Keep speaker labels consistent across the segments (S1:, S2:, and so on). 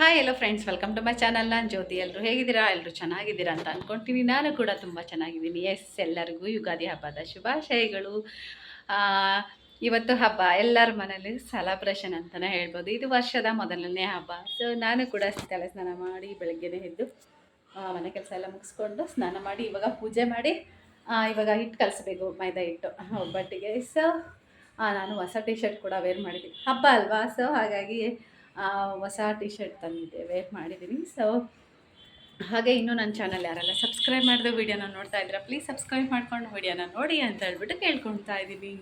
S1: Hi hello friends welcome to my channel ನಾನು ಜ್ಯೋತಿ. ಎಲ್ಲರೂ ಹೇಗಿದ್ದೀರಾ? ಎಲ್ಲರೂ ಚೆನ್ನಾಗಿದ್ದೀರಾ ಅಂತ ಅಂದ್ಕೊಳ್ತೀನಿ ನಾನು ಕೂಡ ತುಂಬ ಚೆನ್ನಾಗಿದ್ದೀನಿ. ಎಸ್ ಎಲ್ಲರಿಗೂ ಯುಗಾದಿ ಹಬ್ಬದ ಶುಭಾಶಯಗಳು. ಇವತ್ತು ಹಬ್ಬ ಎಲ್ಲರ ಮನೇಲಿ ಸೆಲೆಬ್ರೇಷನ್ ಅಂತಲೇ ಹೇಳ್ಬೋದು. ಇದು ವರ್ಷದ ಮೊದಲನೇ ಹಬ್ಬ. ಸೊ ನಾನು ಕೂಡ ತಲೆ ಸ್ನಾನ ಮಾಡಿ ಬೆಳಗ್ಗೆನೇ ಎದ್ದು ಮನೆ ಕೆಲಸ ಎಲ್ಲ ಮುಗಿಸ್ಕೊಂಡು ಸ್ನಾನ ಮಾಡಿ, ಇವಾಗ ಪೂಜೆ ಮಾಡಿ ಇವಾಗ ಹಿಟ್ಟು ಕಲಿಸ್ಬೇಕು, ಮೈದಾ ಹಿಟ್ಟು ಒಬ್ಬಟ್ಟಿಗೆ. ಸೊ ನಾನು ಹೊಸ ಟಿ ಶರ್ಟ್ ಕೂಡ ವೇರ್ ಮಾಡಿದ್ದೀನಿ. ಹಬ್ಬ ಅಲ್ವಾ? ಸೊ ಹಾಗಾಗಿ ಹೊಸ ಟಿ ಶರ್ಟ್ ತಂದಿದ್ದೆ. ವೇರ್ ಮಾಡಿದ್ದೀನಿ ಸೊ ಹಾಗೆ ಇನ್ನೂ ನನ್ನ ಚಾನಲ್ ಯಾರಲ್ಲ ಸಬ್ಸ್ಕ್ರೈಬ್ ಮಾಡಿದೆ ವೀಡಿಯೋನ ನೋಡ್ತಾ ಇದ್ದೀರಾ ಪ್ಲೀಸ್ ಸಬ್ಸ್ಕ್ರೈಬ್ ಮಾಡ್ಕೊಂಡು ವೀಡಿಯೋನ ನೋಡಿ ಅಂತ ಹೇಳ್ಬಿಟ್ಟು ಕೇಳ್ಕೊಳ್ತಾ ಇದ್ದೀನಿ.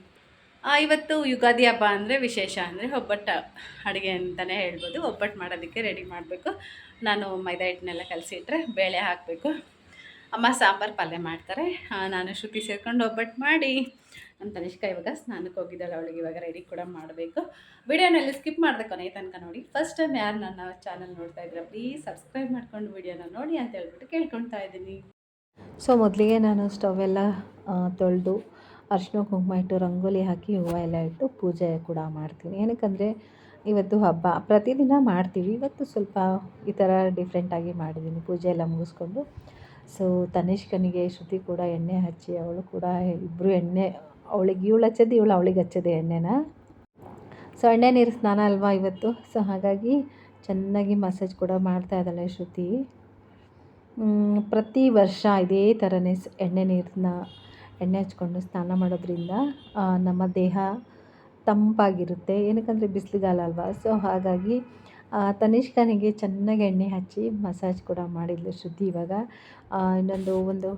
S1: ಇವತ್ತು ಯುಗಾದಿ ಹಬ್ಬ ಅಂದರೆ ವಿಶೇಷ ಅಂದರೆ ಒಬ್ಬಟ್ಟು ಅಡುಗೆ ಅಂತಲೇ ಹೇಳ್ಬೋದು. ಒಬ್ಬಟ್ಟು ಮಾಡೋದಕ್ಕೆ ರೆಡಿ ಮಾಡಬೇಕು. ನಾನು ಮೈದಾ ಹಿಟ್ಟನ್ನೆಲ್ಲ ಕಲಸಿಟ್ರೆ ಬೇಳೆ ಹಾಕಬೇಕು. ಅಮ್ಮ ಸಾಂಬಾರು ಪಲ್ಯ ಮಾಡ್ತಾರೆ. ನಾನು ಶ್ರುತಿ ಸೇರ್ಕೊಂಡು ಒಬ್ಬಟ್ಟು ಮಾಡಿ. ನಮ್ಮ ತನಿಷ್ಕ ಇವಾಗ ಸ್ನಾನಕ್ಕೆ ಹೋಗಿದ್ದಾಳೆ, ಅವಳಿಗೆ ಇವಾಗ ರೆಡಿ ಕೂಡ ಮಾಡಬೇಕು. ವಿಡಿಯೋನಲ್ಲಿ ಸ್ಕಿಪ್ ಮಾಡಿದೆ ಕೊನೆ ತನಕ ನೋಡಿ. ಫಸ್ಟ್ ಟೈಮ್ ಯಾರು ನನ್ನ ಚಾನಲ್ ನೋಡ್ತಾ ಇದ್ರೆ ಪ್ಲೀಸ್ ಸಬ್ಸ್ಕ್ರೈಬ್ ಮಾಡ್ಕೊಂಡು ವಿಡಿಯೋನ ನೋಡಿ ಅಂತ ಹೇಳ್ಬಿಟ್ಟು ಕೇಳ್ಕೊತಾ ಇದ್ದೀನಿ.
S2: ಸೊ ಮೊದಲಿಗೆ ನಾನು ಸ್ಟವ್ ಎಲ್ಲ ತೊಳೆದು ಅರಿಶಿನ ಕುಂಕುಮ ಇಟ್ಟು ರಂಗೋಲಿ ಹಾಕಿ, ಹೂವು ಎಲ್ಲ ಇಟ್ಟು ಪೂಜೆ ಕೂಡ ಮಾಡ್ತೀನಿ. ಏನಕ್ಕಂದರೆ, ಇವತ್ತು ಹಬ್ಬ. ಪ್ರತಿದಿನ ಮಾಡ್ತೀವಿ. ಇವತ್ತು ಸ್ವಲ್ಪ ಈ ಥರ ಡಿಫ್ರೆಂಟಾಗಿ ಮಾಡಿದ್ದೀನಿ ಪೂಜೆ ಎಲ್ಲ ಮುಗಿಸ್ಕೊಂಡು. ಸೊ ತನಿಷ್ಕನಿಗೆ ಶ್ರುತಿ ಕೂಡ ಎಣ್ಣೆ ಹಚ್ಚಿ, ಅವಳು ಕೂಡ ಇಬ್ಬರು ಎಣ್ಣೆ, ಅವಳಿಗೆ ಇವಳು ಹಚ್ಚದೆ, ಇವಳು ಅವಳಿಗೆ ಹಚ್ಚದೆ ಎಣ್ಣೆನ? ಸೊ ಎಣ್ಣೆ ನೀರು ಸ್ನಾನ ಅಲ್ವಾ ಇವತ್ತು? ಸೊ ಹಾಗಾಗಿ ಚೆನ್ನಾಗಿ ಮಸಾಜ್ ಕೂಡ ಮಾಡ್ತಾ ಇದ್ದಾಳೆ ಶ್ರುತಿ. ಪ್ರತಿ ವರ್ಷ ಇದೇ ಥರನೇ ಎಣ್ಣೆ ನೀರನ್ನ ಎಣ್ಣೆ ಹಚ್ಕೊಂಡು ಸ್ನಾನ ಮಾಡೋದ್ರಿಂದ ನಮ್ಮ ದೇಹ ತಂಪಾಗಿರುತ್ತೆ. ಏನಕ್ಕಂದರೆ ಬಿಸಿಲುಗಾಲ ಅಲ್ವಾ? ಸೊ ಹಾಗಾಗಿ ತನಿಷ್ಕನಿಗೆ ಚೆನ್ನಾಗಿ ಎಣ್ಣೆ ಹಚ್ಚಿ ಮಸಾಜ್ ಕೂಡ ಮಾಡಿದ್ಲು ಶುದ್ಧಿ ಇವಾಗ. ಇನ್ನೊಂದು ಒಂದು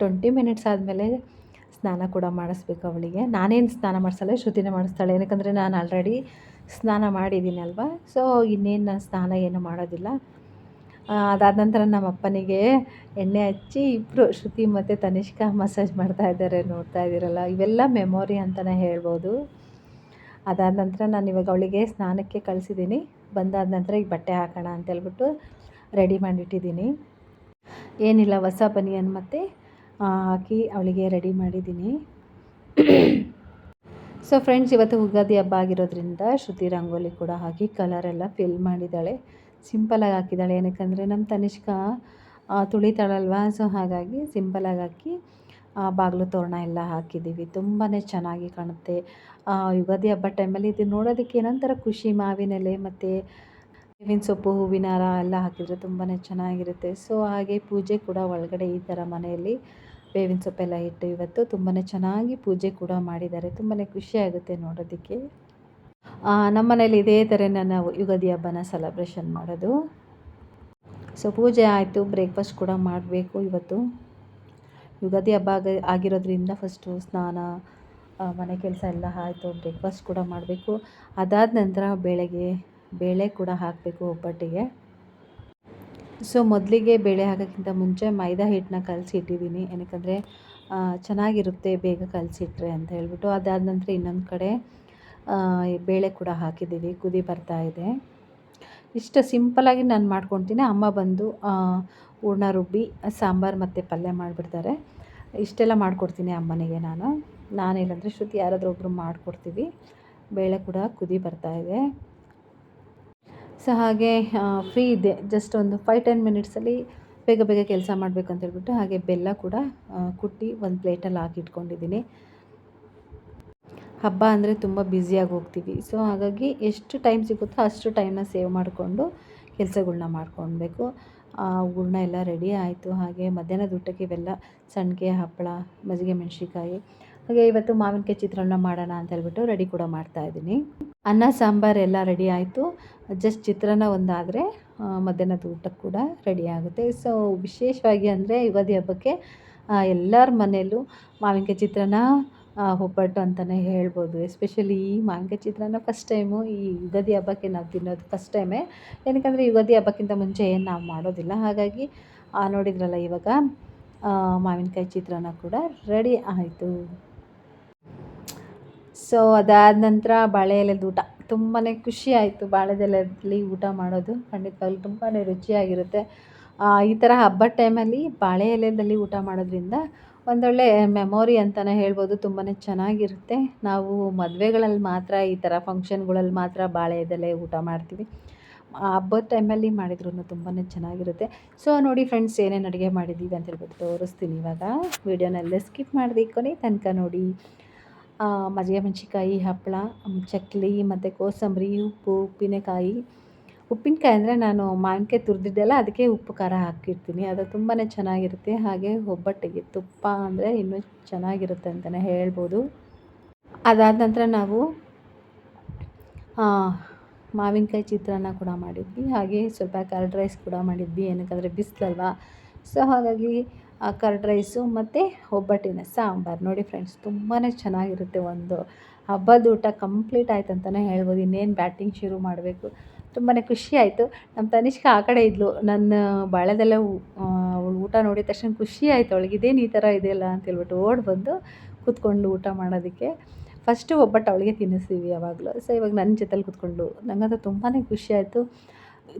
S2: ಟ್ವೆಂಟಿ ಮಿನಿಟ್ಸ್ ಆದಮೇಲೆ ಸ್ನಾನ ಕೂಡ ಮಾಡಿಸ್ಬೇಕು ಅವಳಿಗೆ. ನಾನೇನು ಸ್ನಾನ ಮಾಡಿಸಲ್ಲ, ಶ್ರುತಿನೇ ಮಾಡಿಸ್ತಾಳೆ. ಏನಕ್ಕಂದರೆ ನಾನು ಆಲ್ರೆಡಿ ಸ್ನಾನ ಮಾಡಿದ್ದೀನಿ ಅಲ್ವಾ? ಸೊ ಇನ್ನೇನು ನಾನು ಸ್ನಾನ ಏನು ಮಾಡೋದಿಲ್ಲ. ಅದಾದ ನಂತರ ನಮ್ಮ ಅಪ್ಪನಿಗೆ ಎಣ್ಣೆ ಹಚ್ಚಿ ಇಬ್ಬರು ಶ್ರುತಿ ಮತ್ತು ತನಿಷ್ಕ ಮಸಾಜ್ ಮಾಡ್ತಾ ಇದ್ದಾರೆ ನೋಡ್ತಾ ಇದ್ದೀರಲ್ಲ. ಇವೆಲ್ಲ ಮೆಮೊರಿ ಅಂತಲೇ ಹೇಳ್ಬೋದು. ಅದಾದ ನಂತರ ನಾನು ಇವಾಗ ಅವಳಿಗೆ ಸ್ನಾನಕ್ಕೆ ಕಳಿಸಿದ್ದೀನಿ. ಬಂದಾದ ನಂತರ ಈಗ ಬಟ್ಟೆ ಹಾಕೋಣ ಅಂತ ಹೇಳ್ಬಿಟ್ಟು ರೆಡಿ ಮಾಡಿಟ್ಟಿದ್ದೀನಿ. ಏನಿಲ್ಲ, ಹೊಸ ಬನಿಯನ್ ಮತ್ತು ಹಾಕಿ ಅವಳಿಗೆ ರೆಡಿ ಮಾಡಿದ್ದೀನಿ. ಸೊ ಫ್ರೆಂಡ್ಸ್ ಇವತ್ತು ಉಗಾದಿ ಹಬ್ಬ ಆಗಿರೋದ್ರಿಂದ ಶ್ರುತಿ ರಂಗೋಲಿ ಕೂಡ ಹಾಕಿ ಕಲರ್ ಎಲ್ಲ ಫಿಲ್ ಮಾಡಿದ್ದಾಳೆ. ಸಿಂಪಲಾಗಿ ಹಾಕಿದ್ದಾಳೆ. ಏನಕ್ಕಂದರೆ ನಮ್ಮ ತನಿಷ್ಕ ತುಳಿತಾಳಲ್ವಾ? ಸೊ ಹಾಗಾಗಿ ಸಿಂಪಲಾಗಿ ಹಾಕಿ ಬಾಗಿಲು ತೋರಣ ಎಲ್ಲ ಹಾಕಿದ್ದೀವಿ. ತುಂಬಾ ಚೆನ್ನಾಗಿ ಕಾಣುತ್ತೆ. ಯುಗಾದಿ ಹಬ್ಬ ಟೈಮಲ್ಲಿ ಇದು ನೋಡೋದಕ್ಕೆ ಏನೊಂಥರ ಖುಷಿ, ಮಾವಿನೆಲೆ ಮತ್ತು ಬೇವಿನ ಸೊಪ್ಪು, ಹೂವಿನ ಹಾರ ಎಲ್ಲ ಹಾಕಿದರೆ ತುಂಬಾ ಚೆನ್ನಾಗಿರುತ್ತೆ. ಸೊ ಹಾಗೆ ಪೂಜೆ ಕೂಡ ಒಳಗಡೆ ಈ ಥರ ಮನೆಯಲ್ಲಿ ಬೇವಿನ ಸೊಪ್ಪೆಲ್ಲ ಇಟ್ಟು ಇವತ್ತು ತುಂಬಾ ಚೆನ್ನಾಗಿ ಪೂಜೆ ಕೂಡ ಮಾಡಿದ್ದಾರೆ. ತುಂಬಾ ಖುಷಿಯಾಗುತ್ತೆ ನೋಡೋದಕ್ಕೆ. ನಮ್ಮ ಮನೇಲಿ ಇದೇ ಥರನೇ ನಾವು ಯುಗಾದಿ ಹಬ್ಬನ ಸೆಲೆಬ್ರೇಷನ್ ಮಾಡೋದು. ಸೊ ಪೂಜೆ ಆಯಿತು ಬ್ರೇಕ್ಫಾಸ್ಟ್ ಕೂಡ ಮಾಡಬೇಕು ಇವತ್ತು. ಯುಗಾದಿ ಹಬ್ಬ ಆಗ ಆಗಿರೋದ್ರಿಂದ ಫಸ್ಟು ಸ್ನಾನ ಮನೆ ಕೆಲಸ ಎಲ್ಲ ಆಯಿತು ಬ್ರೇಕ್ಫಾಸ್ಟ್ ಕೂಡ ಮಾಡಬೇಕು. ಅದಾದ ನಂತರ ಬೇಳೆಗೆ ಬೇಳೆ ಕೂಡ ಹಾಕಬೇಕು ಒಬ್ಬಟ್ಟಿಗೆ. ಸೊ ಮೊದಲಿಗೆ ಬೇಳೆ ಹಾಕೋಕ್ಕಿಂತ ಮುಂಚೆ ಮೈದಾ ಹಿಟ್ಟನ್ನ ಕಲಸಿ ಇಟ್ಟಿದ್ದೀನಿ ಏನಕ್ಕಂದರೆ ಚೆನ್ನಾಗಿರುತ್ತೆ ಬೇಗ ಕಲಸಿಟ್ರೆ ಅಂತ ಹೇಳ್ಬಿಟ್ಟು. ಅದಾದ ನಂತರ ಇನ್ನೊಂದು ಕಡೆ ಬೇಳೆ ಕೂಡ ಹಾಕಿದ್ದೀವಿ. ಕುದಿ ಬರ್ತಾ ಇದೆ. ಇಷ್ಟು ಸಿಂಪಲಾಗಿ ನಾನು ಮಾಡ್ಕೊತೀನಿ. ಅಮ್ಮ ಬಂದು ಹೂರ್ಣ ರುಬ್ಬಿ, ಸಾಂಬಾರು ಮತ್ತು ಪಲ್ಯ ಮಾಡಿಬಿಡ್ತಾರೆ. ಇಷ್ಟೆಲ್ಲ ಮಾಡಿಕೊಡ್ತೀನಿ ಅಮ್ಮನಿಗೆ ನಾನು. ನಾನಿಲ್ಲಂದರೆ ಶ್ರುತಿ ಯಾರಾದರೂ ಒಬ್ಬರು ಮಾಡಿಕೊಡ್ತೀವಿ. ಬೇಳೆ ಕೂಡ ಕುದಿ ಬರ್ತಾಯಿದೆ ಸೊ ಹಾಗೆ ಫ್ರೀ ಇದೆ. ಜಸ್ಟ್ ಒಂದು ಫೈವ್ ಟೆನ್ ಮಿನಿಟ್ಸಲ್ಲಿ ಬೇಗ ಬೇಗ ಕೆಲಸ ಮಾಡಬೇಕು ಅಂತ ಹೇಳ್ಬಿಟ್ಟು ಹಾಗೆ ಬೆಲ್ಲ ಕೂಡ ಕುಟ್ಟಿ ಒಂದು ಪ್ಲೇಟಲ್ಲಿ ಹಾಕಿಟ್ಕೊಂಡಿದ್ದೀನಿ. ಹಬ್ಬ ಅಂದರೆ ತುಂಬ ಬ್ಯುಸಿಯಾಗಿ ಹೋಗ್ತೀವಿ. ಸೊ ಹಾಗಾಗಿ ಎಷ್ಟು ಟೈಮ್ ಸಿಗುತ್ತೋ ಅಷ್ಟು ಟೈಮನ್ನ ಸೇವ್ ಮಾಡಿಕೊಂಡು ಕೆಲಸಗಳ್ನ ಮಾಡ್ಕೊಳ್ಬೇಕು. ಹೂರ್ಣ ಎಲ್ಲ ರೆಡಿ ಆಯಿತು. ಹಾಗೆ ಮಧ್ಯಾಹ್ನದ ಊಟಕ್ಕೆ ಇವೆಲ್ಲ ಸಂಡಿಗೆ ಹಪ್ಪಳ ಮಜ್ಜಿಗೆ ಮೆಣಸಿಕಾಯಿ ಹಾಗೆ ಇವತ್ತು ಮಾವಿನಕಾಯಿ ಚಿತ್ರಾನ್ನ ಮಾಡೋಣ ಅಂತ ಹೇಳ್ಬಿಟ್ಟು ರೆಡಿ ಕೂಡ ಮಾಡ್ತಾ ಇದ್ದೀನಿ. ಅನ್ನ ಸಾಂಬಾರು ಎಲ್ಲ ರೆಡಿ ಆಯಿತು. ಜಸ್ಟ್ ಚಿತ್ರಾನ್ನ ಒಂದಾದರೆ ಮಧ್ಯಾಹ್ನದ ಊಟಕ್ಕೆ ಕೂಡ ರೆಡಿ ಆಗುತ್ತೆ. ಸೊ ವಿಶೇಷವಾಗಿ ಅಂದರೆ ಯುಗಾದಿ ಹಬ್ಬಕ್ಕೆ ಎಲ್ಲರ ಮನೆಯಲ್ಲೂ ಮಾವಿನಕಾಯಿ ಚಿತ್ರಾನ್ನ ಆ, ಒಬ್ಬಟ್ಟು ಅಂತಲೇ ಹೇಳ್ಬೋದು. ಎಸ್ಪೆಷಲಿ ಈ ಮಾವಿನ್ಕಾಯಿ ಚಿತ್ರಾನ್ನ ಫಸ್ಟ್ ಟೈಮು ಈ ಯುಗಾದಿ ಹಬ್ಬಕ್ಕೆ ನಾವು ತಿನ್ನೋದು ಫಸ್ಟ್ ಟೈಮೇ ಏನಕ್ಕಂದರೆ ಯುಗಾದಿ ಹಬ್ಬಕ್ಕಿಂತ ಮುಂಚೆ ಏನು ನಾವು ಮಾಡೋದಿಲ್ಲ. ಹಾಗಾಗಿ ನೋಡಿದ್ರಲ್ಲ ಇವಾಗ ಮಾವಿನಕಾಯಿ ಚಿತ್ರಾನ್ನ ಕೂಡ ರೆಡಿ ಆಯಿತು. ಸೊ ಅದಾದ ನಂತರ ಬಾಳೆ ಎಲೆದ ಊಟ. ತುಂಬಾ ಖುಷಿ ಆಯಿತು. ಬಾಳೆದೆಲೆಯಲ್ಲಿ ಊಟ ಮಾಡೋದು. ಖಂಡಿತವಾಗ್ಲೂ ತುಂಬಾ ರುಚಿಯಾಗಿರುತ್ತೆ. ಈ ಥರ ಹಬ್ಬದ ಟೈಮಲ್ಲಿ ಬಾಳೆ ಎಲೆಯಲ್ಲಿ ಊಟ ಮಾಡೋದ್ರಿಂದ ಒಂದೊಳ್ಳೆ ಮೆಮೊರಿ ಅಂತಲೇ ಹೇಳ್ಬೋದು ತುಂಬಾ ಚೆನ್ನಾಗಿರುತ್ತೆ. ನಾವು ಮದುವೆಗಳಲ್ಲಿ ಮಾತ್ರ ಈ ಥರ ಫಂಕ್ಷನ್ಗಳಲ್ಲಿ ಮಾತ್ರ ಬಾಳೆ ಎಲೆ ಊಟ ಮಾಡ್ತೀವಿ. ಹಬ್ಬದ ಟೈಮಲ್ಲಿ ಮಾಡಿದ್ರೂ ತುಂಬಾ ಚೆನ್ನಾಗಿರುತ್ತೆ. ಸೊ ನೋಡಿ ಫ್ರೆಂಡ್ಸ್ ಏನೇನು ಅಡುಗೆ ಮಾಡಿದ್ದೀವಿ ಅಂತ ಹೇಳ್ಬಿಟ್ಟು ತೋರಿಸ್ತೀನಿ ಇವಾಗ. ವೀಡಿಯೋನಲ್ಲೇ ಸ್ಕಿಪ್ ಮಾಡಿದೆ ಕೊನೆ ತನಕ ನೋಡಿ. ಮಜ್ಜಿಗೆ, ಮೆಣಸಿನ್ಕಾಯಿ ಹಪ್ಪಳ ಚಕ್ಕಲಿ ಮತ್ತು ಕೋಸಂಬರಿ, ಉಪ್ಪು, ಉಪ್ಪಿನಕಾಯಿ ಉಪ್ಪಿನಕಾಯಿ ಅಂದರೆ ನಾನು ಮಾವಿನಕಾಯಿ ತುರಿದಿದ್ದೆಲ್ಲ ಅದಕ್ಕೆ ಉಪ್ಪು ಖಾರ ಹಾಕಿರ್ತೀನಿ. ಅದು ತುಂಬಾ ಚೆನ್ನಾಗಿರುತ್ತೆ. ಹಾಗೆ ಒಬ್ಬಟ್ಟಿಗೆ ತುಪ್ಪ ಅಂದರೆ ಇನ್ನೂ ಚೆನ್ನಾಗಿರುತ್ತೆ ಅಂತಲೇ ಹೇಳ್ಬೋದು. ಅದಾದ ನಂತರ ನಾವು ಮಾವಿನಕಾಯಿ ಚಿತ್ರಾನ್ನ ಕೂಡ ಮಾಡಿದ್ವಿ. ಹಾಗೆ ಸ್ವಲ್ಪ ಕರ್ಡ್ ರೈಸ್ ಕೂಡ ಮಾಡಿದ್ವಿ. ಏನಕ್ಕಂದರೆ ಬಿಸಿಲಲ್ವಾ? ಸೊ ಹಾಗಾಗಿ ಕರ್ಡ್ ರೈಸು ಮತ್ತು ಒಬ್ಬಟ್ಟಿನ ಸಾಂಬಾರು. ನೋಡಿ ಫ್ರೆಂಡ್ಸ್ ತುಂಬಾ ಚೆನ್ನಾಗಿರುತ್ತೆ ಒಂದು ಹಬ್ಬದ ಊಟ ಕಂಪ್ಲೀಟ್ ಆಯ್ತು ಅಂತಲೇ ಹೇಳ್ಬೋದು. ಇನ್ನೇನು ಬ್ಯಾಟಿಂಗ್ ಶುರು ಮಾಡಬೇಕು. ತುಂಬಾ ಖುಷಿ ಆಯಿತು. ನಮ್ಮ ತನಿಷ್ಕ ಆ ಕಡೆ ಇದ್ಲು. ನನ್ನ ಬಾಳೆದೆಲ್ಲ ಅವಳು ಊಟ ನೋಡಿದ ತಕ್ಷಣ ಖುಷಿ ಆಯಿತು. ಅವಳಿಗೆ ಇದೇನು ಈ ಥರ ಇದೆಯಲ್ಲ ಅಂತೇಳ್ಬಿಟ್ಟು ಓಡಿ ಬಂದು ಕೂತ್ಕೊಂಡು ಊಟ ಮಾಡೋದಕ್ಕೆ. ಫಸ್ಟು ಒಬ್ಬಟ್ಟು ಅವಳಿಗೆ ತಿನ್ನಿಸ್ತೀವಿ ಯಾವಾಗಲೂ. ಸೊ ಇವಾಗ ನನ್ನ ಜೊತೆಲಿ ಕೂತ್ಕೊಂಡು ನನಗಂತೂ ತುಂಬಾ ಖುಷಿ ಆಯಿತು.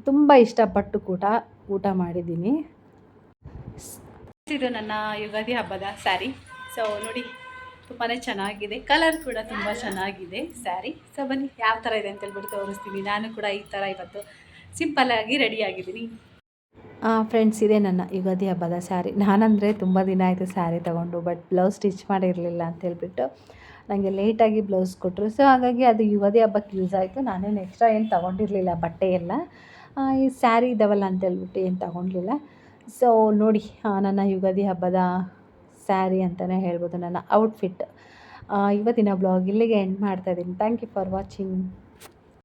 S2: ತುಂಬ ಇಷ್ಟಪಟ್ಟು ಕೂಟ, ಊಟ ಮಾಡಿದ್ದೀನಿ.
S1: ಇದು ನನ್ನ ಯುಗಾದಿ ಹಬ್ಬದ ಸ್ಯಾರಿ ಸೊ ನೋಡಿ. ತುಂಬಾ ಚೆನ್ನಾಗಿದೆ. ಕಲರ್ ಕೂಡ ತುಂಬ ಚೆನ್ನಾಗಿದೆ. ಸ್ಯಾರಿ ಸೊ ಬನ್ನಿ, ಯಾವ ಥರ ಇದೆ ಅಂತ ಹೇಳ್ಬಿಟ್ಟು ತೋರಿಸ್ತೀನಿ. ನಾನು ಕೂಡ ಈ ಥರ ಇವತ್ತು ಸಿಂಪಲ್ಲಾಗಿ ರೆಡಿ ಆಗಿದ್ದೀನಿ.
S2: ಫ್ರೆಂಡ್ಸ್ ಇದೆ ನನ್ನ ಯುಗಾದಿ ಹಬ್ಬದ ಸ್ಯಾರಿ ನಾನಂದರೆ ತುಂಬ ದಿನ ಆಯಿತು ಸ್ಯಾರಿ ತೊಗೊಂಡು ಬಟ್ ಬ್ಲೌಸ್ ಸ್ಟಿಚ್ ಮಾಡಿರಲಿಲ್ಲ ಅಂತ ಹೇಳ್ಬಿಟ್ಟು ನನಗೆ ಲೇಟಾಗಿ ಬ್ಲೌಸ್ ಕೊಟ್ಟರು ಸೊ ಹಾಗಾಗಿ ಅದು ಯುಗಾದಿ ಹಬ್ಬಕ್ಕೆ ಯೂಸ್ ಆಯಿತು. ನಾನೇನು ಎಕ್ಸ್ಟ್ರಾ ಏನು ತೊಗೊಂಡಿರಲಿಲ್ಲ, ಬಟ್ಟೆ ಎಲ್ಲ. ಈ ಸ್ಯಾರಿ ಇದ್ದಾವಲ್ಲ ಅಂತೇಳ್ಬಿಟ್ಟು ಏನು ತೊಗೊಂಡಿಲ್ಲ ಸೊ ನೋಡಿ ನನ್ನ ಯುಗಾದಿ ಹಬ್ಬದ ಸ್ಯಾರಿ ಅಂತಲೇ ಹೇಳ್ಬೋದು ನನ್ನ ಔಟ್ಫಿಟ್ ಇವತ್ತಿನ ಬ್ಲಾಗ್ ಇಲ್ಲಿಗೆ ಎಂಡ್ ಮಾಡ್ತಾಯಿದ್ದೀನಿ ಥ್ಯಾಂಕ್ ಯು ಫಾರ್ ವಾಚಿಂಗ್